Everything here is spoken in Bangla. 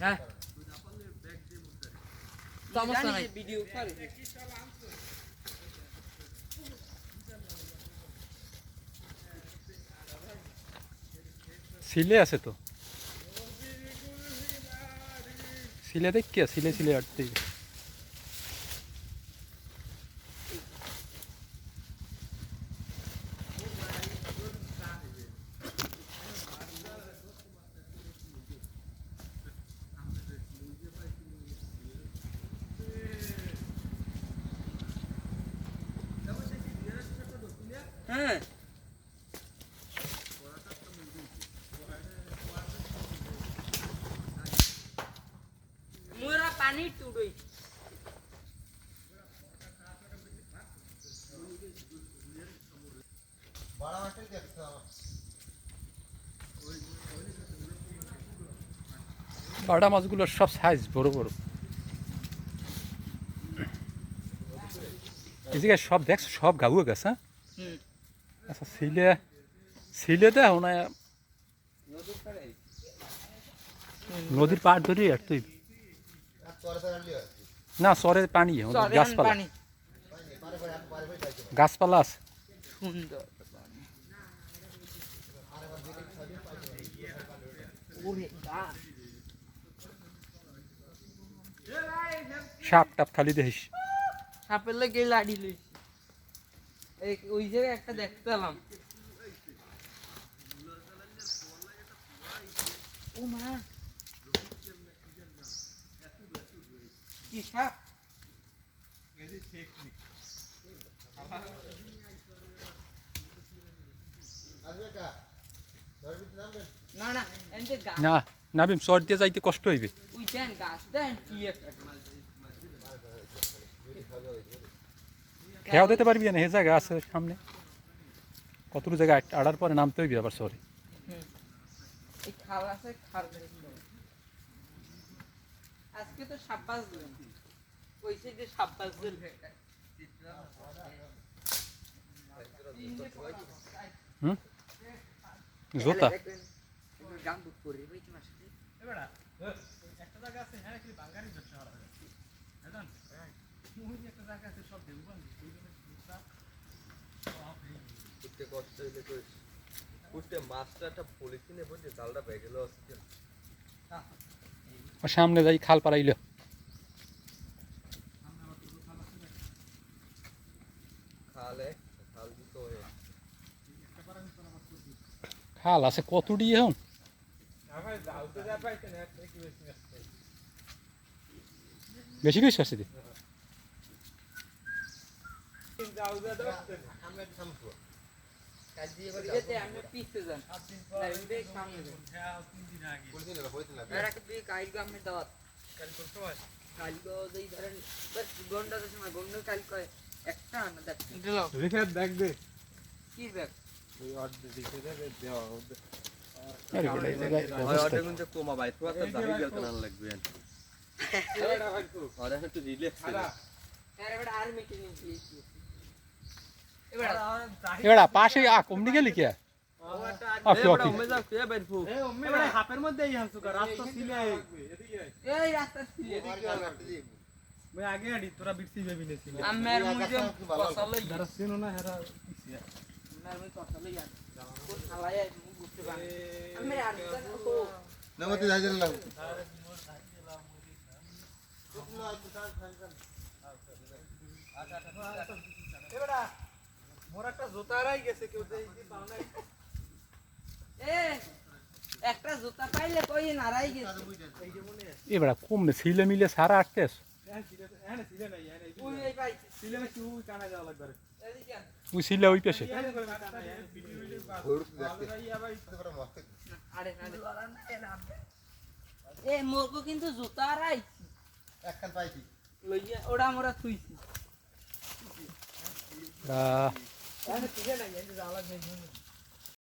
হ্যাঁ। সমস্যা নাই। ভিডিও করে। সিলে আছে তো। সিলে দেখ কে সিলে সিলে আটতে হ্যাঁ। মোরা পানি টুডই বাটা মাছগুলোর সব সাইজ বড় বড়। এই জায়গায় সব দেখছ সব গাবুয়ে গেছে হ্যাঁ? হুম। আচ্ছা সিলে সিলে না নদীর পাড় ধরে আর তুই। না সরে পানি গাছপালা। গাছপালা আছে। সুন্দর সাপ টাপ খালি দেখিস। সাপের লেগে লাড়ি এই ওই জায়গায় একটা দেখতে পেলাম। ও মা। কি সাপ? না না নাবিম চর দিয়ে যাইতে কষ্ট হইবে। খেয়াও দিতে পারবি না হে জায়গা আছে সামনে। কতটুকু জায়গা আড়ার পরে নামতে হইবি আবার সরে হুম। এই খাল আছে খাল দেখতে হবে। আজকে তো সাব্বাস দিলেন ওই সাইডে সাব্বাস দিল হুম? জোতা? করতে কষ্ট হইলে করিস কুটে মাছটা একটা পলিথিনে ভরে জালটা বেগেল আসছে সামনে যাই খাল পাড়াইল। খালে খাল দিত খাল আছে কত দিয়ে এখন? বেশি বেশি আছে কমা ভাই তো একটা দাবি গেল কেন লাগবে আর একটু রিল্যাক্স এর এবার আর মিটিং নিয়েছি এবার এবার পাশে আ কমনি গেলি কে ওকে ওকে উমে যাও কে বাইর ফু হাফের মধ্যে এই হাসুকা রাস্তা ছিলে এই রাস্তা ছিল মই আগে আড়ি তোরা বিরসি বেবি নেছিলে আমার মুজে কসালই যারা চেনো না হেরা আমার মুই কসালই আর কোন খালায় মুখ ঘুরতে পারে আমি আর তো নমতে যাই না এবারে মোর একটা জোতা রাই গেছে কেউ এ একটা জুতা পাইলে কই নারাই গেছে। এবার কমবে ছিলে মিলে সারা আটতেস হ্যাঁ সিলে হ্যাঁ সিলে হ্যাঁ ওই সিলে। ওই পেশে। এ মোরগো কিন্তু জুতা রাই একখান পাইছি। লইয়া ওটা মোরা থুইছি। আহ, হ্যাঁ সিলে নাই হ্যাঁ যাওয়া লাগবে